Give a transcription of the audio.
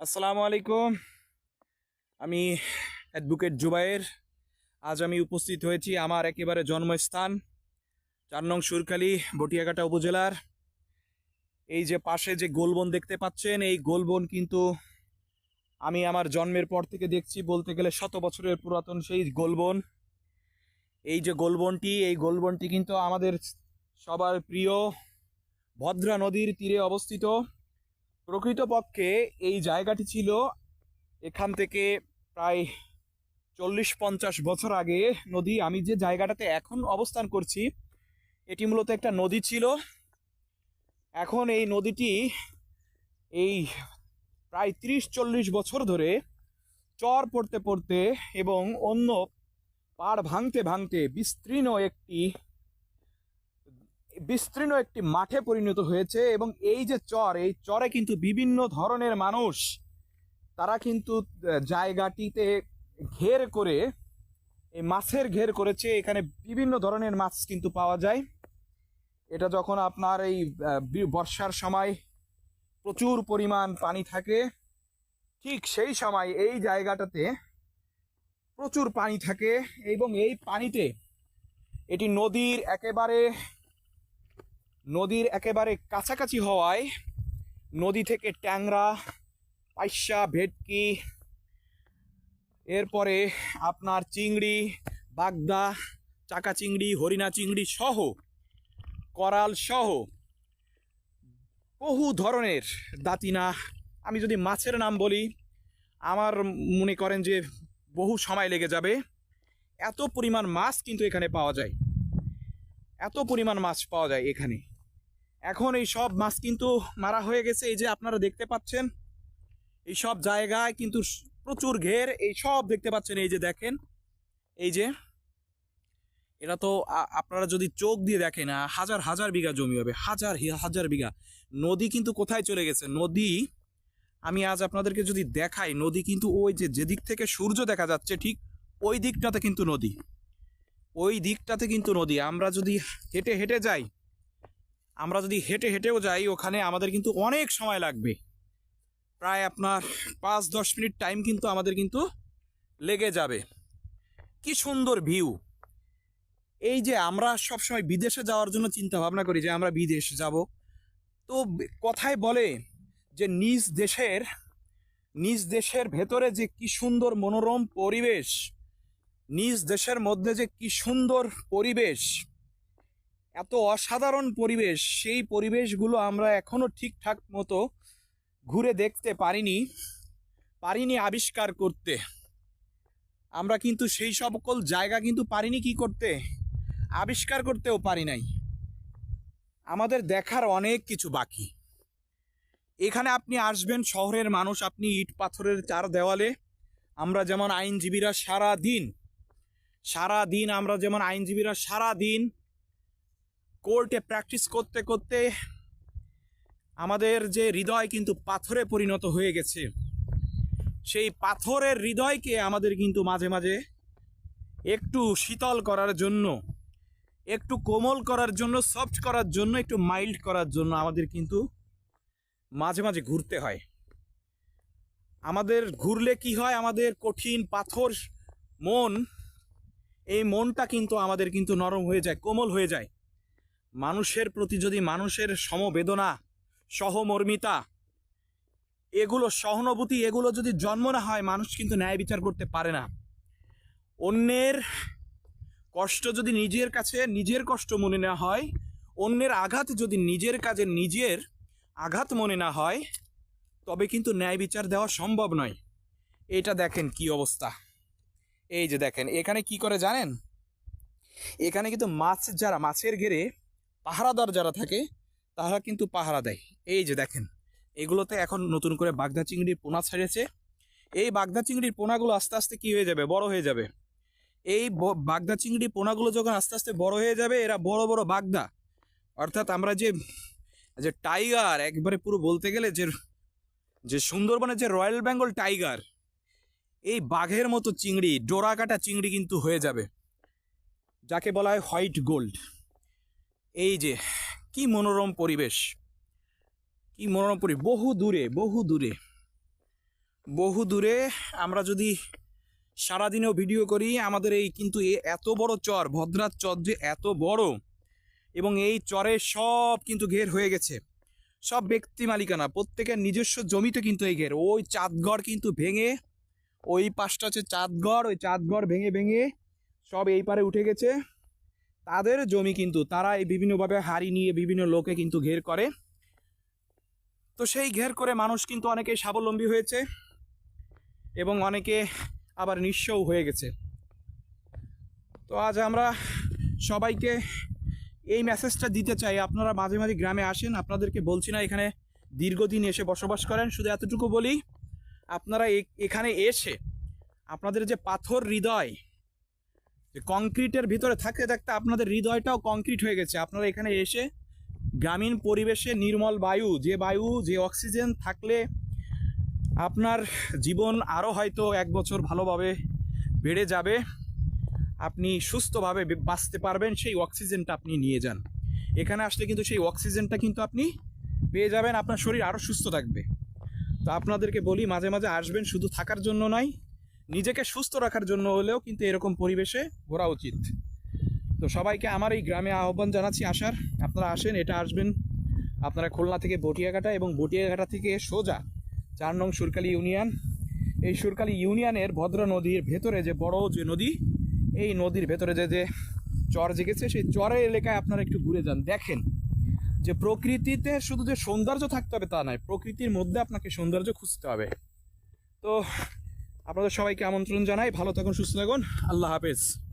আসসালামু আলাইকুম। আমি অ্যাডভোকেট জুবাইর আজ আমি উপস্থিত হয়েছি আমার একেবারে জন্মস্থান, চার নং সুরখালী, বটিয়াঘাটা উপজেলার। এই যে পাশে যে গোলবন দেখতে পাচ্ছেন, এই গোলবন কিন্তু আমি আমার জন্মের পর থেকে দেখছি, বলতে গেলে শত বছরের পুরাতন সেই গোলবন। এই যে গোলবনটি, এই গোলবনটি কিন্তু আমাদের সবার প্রিয় ভদ্রা নদীর তীরে অবস্থিত। প্রকৃতপক্ষে এই জায়গাটি ছিল এখান থেকে প্রায় চল্লিশ পঞ্চাশ বছর আগে নদী। আমি যে জায়গাটাতে এখন অবস্থান করছি, এটি মূলত একটা নদী ছিল। এখন এই নদীটি এই প্রায় ত্রিশ চল্লিশ বছর ধরে চর পড়তে পড়তে এবং অন্য পাড় ভাঙতে ভাঙতে বিস্তীর্ণ একটি বিস্তীর্ণ একটি মাঠে পরিণত হয়েছে এবং এই যে চর, এই চরে কিন্তু বিভিন্ন ধরনের মানুষ, তারা কিন্তু জায়গাটিতে ঘের করে, এই মাছের ঘের করেছে। এখানে বিভিন্ন ধরনের মাছ কিন্তু পাওয়া যায়। এটা যখন আপনার এই বর্ষার সময় প্রচুর পরিমাণ পানি থাকে, ঠিক সেই সময় এই জায়গাটাতে প্রচুর পানি থাকে এবং এই পানিতে এটি নদীর একেবারে নদীর একেবারে কাছাকাছি হওয়ায় নদী থেকে ট্যাংরা পাইসা ভেটকি, এরপরে আপনার চিংড়ি, বাগদা, চাকা চিংড়ি, হরিণা চিংড়ি সহ, করাল সহ বহু ধরনের দাতিনা। আমি যদি মাছের নাম বলি, আমার মনে করেন যে বহু সময় লেগে যাবে। এত পরিমাণ মাছ কিন্তু এখানে পাওয়া যায়। এত পরিমাণ মাছ পাওয়া যায় এখানে। এখন এই সব মাছ কিন্তু মারা হয়ে গেছে। এই যে আপনারা দেখতে পাচ্ছেন, এই সব জায়গায় কিন্তু প্রচুর ঘের, এই সব দেখতে পাচ্ছেন, এই যে দেখেন, এই যে, এটা তো আপনারা যদি চোখ দিয়ে দেখেন হাজার হাজার বিঘা জমি হবে, হাজার হাজার বিঘা। নদী কিন্তু কোথায় চলে গেছে? নদী, আমি আজ আপনাদেরকে যদি দেখাই, নদী কিন্তু ওই যে যেদিক থেকে সূর্য দেখা যাচ্ছে, ঠিক ওই দিকটাতে কিন্তু নদী। ওই দিকটাতে কিন্তু নদী। আমরা যদি হেঁটে হেঁটে যাই আমরা যদি হেঁটে হেঁটেও যাই, ওখানে আমাদের কিন্তু অনেক সময় লাগবে। প্রায় আপনার পাঁচ দশ মিনিট টাইম কিন্তু আমাদের কিন্তু লেগে যাবে। কি সুন্দর ভিউ এই যে আমরা সবসময় বিদেশে যাওয়ার জন্য চিন্তা ভাবনা করি যে আমরা বিদেশ যাব। তো কথায় বলে যে নিজ দেশের নিজ দেশের ভেতরে যে কি সুন্দর মনোরম পরিবেশ, নিজ দেশের মধ্যে যে কি সুন্দর পরিবেশ এত অসাধারণ পরিবেশ। সেই পরিবেশগুলো আমরা এখনও ঠিকঠাক মতো ঘুরে দেখতে পারিনি পারিনি আবিষ্কার করতে। আমরা কিন্তু সেই সকল জায়গা কিন্তু পারিনি কি করতে? আবিষ্কার করতেও পারি নাই। আমাদের দেখার অনেক কিছু বাকি। এখানে আপনি আসবেন, শহরের মানুষ, আপনি ইট পাথরের চার দেওয়ালে। আমরা যেমন আইনজীবীরা সারা দিন সারা দিন আমরা যেমন আইনজীবীরা সারা দিন কোর্টে প্র্যাকটিস করতে করতে আমাদের যে হৃদয় কিন্তু পাথরে পরিণত হয়ে গেছে। সেই পাথরের হৃদয়কে আমাদের কিন্তু মাঝে মাঝে একটু শীতল করার জন্য, একটু কোমল করার জন্য, সফট করার জন্য, একটু মাইল্ড করার জন্য আমাদের কিন্তু মাঝে মাঝে ঘুরতে হয়। আমাদের ঘুরলে কি হয়? আমাদের কঠিন পাথর মন, এই মনটা কিন্তু আমাদের কিন্তু নরম হয়ে যায়, কোমল হয়ে যায়। মানুষের প্রতি যদি মানুষের সমবেদনা, সহমর্মিতা, এগুলো সহানুভূতি, এগুলো যদি জন্ম না হয়, মানুষ কিন্তু ন্যায় বিচার করতে পারে না। অন্যের কষ্ট যদি নিজের কাছে, নিজের কষ্ট মনে না হয়, অন্যের আঘাত যদি নিজের কাজে, নিজের আঘাত মনে না হয়, তবে কিন্তু ন্যায় বিচার দেওয়া সম্ভব নয়। এটা দেখেন কি অবস্থা। এই যে দেখেন, এখানে কি করে জানেন? এখানে কিন্তু মাছ যারা, মাছের ঘেরে পাহারাদার যারা থাকে, তারা কিন্তু পাহারা দেয়। এই যে দেখেন, এগুলোতে এখন নতুন করে বাগদা চিংড়ির পোনা ছেড়েছে। এই বাগদা চিংড়ির পোনাগুলো আস্তে আস্তে কি হয়ে যাবে? বড় হয়ে যাবে। এই বাগদা চিংড়ি পোনাগুলো যখন আস্তে আস্তে বড় হয়ে যাবে, এরা বড় বড় বাগদা। অর্থাৎ আমরা যে যে টাইগার, একবারে পুরো বলতে গেলে যে যে সুন্দরবনের যে রয়্যাল বেঙ্গল টাইগার, এই বাঘের মতো চিংড়ি ডোরা কাটা চিংড়ি কিন্তু হয়ে যাবে। যাকে বলা হয় হোয়াইট গোল্ড। এই যে, কি মনোরম পরিবেশ। কি মনোরম পরিবেশ। বহু দূরে বহু দূরে। বহু দূরে আমরা যদি সারাদিনেও ভিডিও করি, আমাদের এই কিন্তু এত বড় চর ভদ্রার চর যে এত বড়। এবং এই চরে সব কিন্তু ঘের হয়ে গেছে। সব ব্যক্তি মালিকানা, প্রত্যেকের নিজস্ব জমিতে কিন্তু এই ঘের। ওই চাঁদগড় কিন্তু ভেঙে, ওই পাশটা হচ্ছে চাঁদগড় ওই চাঁদগড় ভেঙে ভেঙে সব এই পারে উঠে গেছে। তাদের জমি কিন্তু তারা এই বিভিন্নভাবে হারি নিয়ে বিভিন্ন লোকে কিন্তু ঘের করে। তো সেই ঘের করে মানুষ কিন্তু অনেকে স্বাবলম্বী হয়েছে এবং অনেকে আবার নিঃস্বও হয়ে গেছে। তো আজ আমরা সবাইকে এই মেসেজটা দিতে চাই। আপনারা মাঝে মাঝে গ্রামে আসেন, আপনাদেরকে বলছি না এখানে দীর্ঘদিন এসে বসবাস করেন, শুধু এতটুকু বলি, আপনারা এখানে এসে আপনাদের যে পাথর হৃদয় যে কংক্রিটের ভিতরে থাকতে থাকতে আপনাদের হৃদয়টাও কংক্রিট হয়ে গেছে। আপনারা এখানে এসে গ্রামীণ পরিবেশে নির্মল বায়ু, যে বায়ু, যে অক্সিজেন থাকলে আপনার জীবন আরও হয়তো এক বছর ভালোভাবে বেড়ে যাবে। আপনি সুস্থভাবে বাঁচতে পারবেন, সেই অক্সিজেনটা আপনি নিয়ে যান। এখানে আসলে কিন্তু সেই অক্সিজেনটা কিন্তু আপনি পেয়ে যাবেন, আপনার শরীর আরও সুস্থ থাকবে। তো আপনাদেরকে বলি, মাঝে মাঝে আসবেন শুধু থাকার জন্য নয় নিজেকে সুস্থ রাখার জন্য হলেও কিন্তু এরকম পরিবেশে ঘোরা উচিত। তো সবাইকে আমার এই গ্রামে আহ্বান জানাচ্ছি আসার। আপনারা আসেন, এটা আসবেন। আপনারা খুলনা থেকে বটিয়াঘাটা এবং বটিয়াঘাটা থেকে সোজা চার নং সুরকালি ইউনিয়ন। এই সুরকালি ইউনিয়নের ভদ্র নদীর ভেতরে যে বড় যে নদী, এই নদীর ভেতরে যে যে চর জেগেছে, সেই চরের এলাকায় আপনারা একটু ঘুরে যান, দেখেন। যে প্রকৃতিতে শুধু যে সৌন্দর্য থাকতে হবে তা নয়, প্রকৃতির মধ্যে আপনাকে সৌন্দর্য খুঁজতে হবে। তো আপনাদের সবাইকে আমন্ত্রণ জানাই। ভালো থাকুন সুস্থ থাকুন। আল্লাহ হাফেজ।